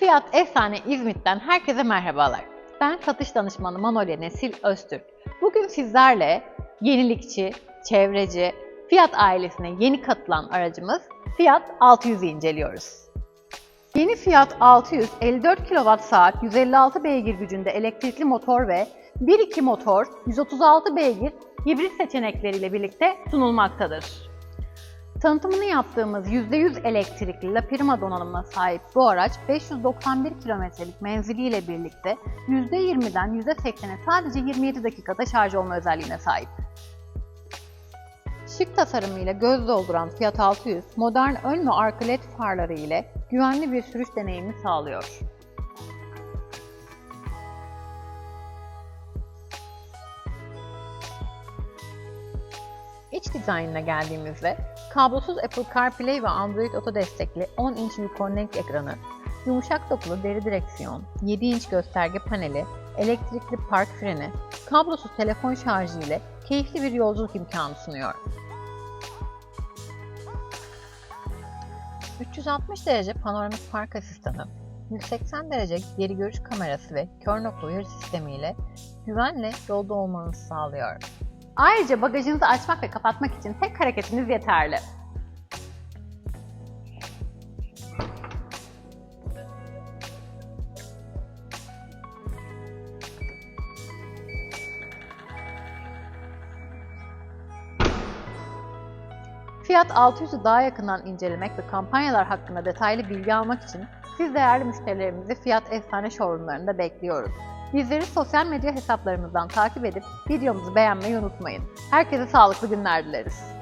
Fiyat Efsane İzmit'ten herkese merhabalar. Ben satış danışmanı Manolya Nesil Öztürk. Bugün sizlerle yenilikçi, çevreci, Fiyat ailesine yeni katılan aracımız Fiat 600'ü inceliyoruz. Yeni Fiat 600 54 kWh 156 beygir gücünde elektrikli motor ve 1.2 motor 136 beygir hibrit seçenekleriyle birlikte sunulmaktadır. Tanıtımını yaptığımız %100 elektrikli La Prima donanımına sahip bu araç 591 kilometrelik menziliyle birlikte %20'den %80'e sadece 27 dakikada şarj olma özelliğine sahip. Şık tasarımıyla göz dolduran Fiat 600, modern ön ve arka led farları ile güvenli bir sürüş deneyimi sağlıyor. İç dizaynına geldiğimizde kablosuz Apple CarPlay ve Android Auto destekli 10 inç Uconnect ekranı, yumuşak dokulu deri direksiyon, 7 inç gösterge paneli, elektrikli park freni, kablosuz telefon şarjı ile keyifli bir yolculuk imkanı sunuyor. 360 derece panoramik park asistanı, 180 derece geri görüş kamerası ve kör nokta uyarı sistemi ile güvenle yolda olmanızı sağlıyor. Ayrıca bagajınızı açmak ve kapatmak için tek hareketiniz yeterli. Fiyat 600'ü daha yakından incelemek ve kampanyalar hakkında detaylı bilgi almak için siz değerli müşterilerimizi Fiyat Efsane Showroomlarında bekliyoruz. Bizleri sosyal medya hesaplarımızdan takip edip videomuzu beğenmeyi unutmayın. Herkese sağlıklı günler dileriz.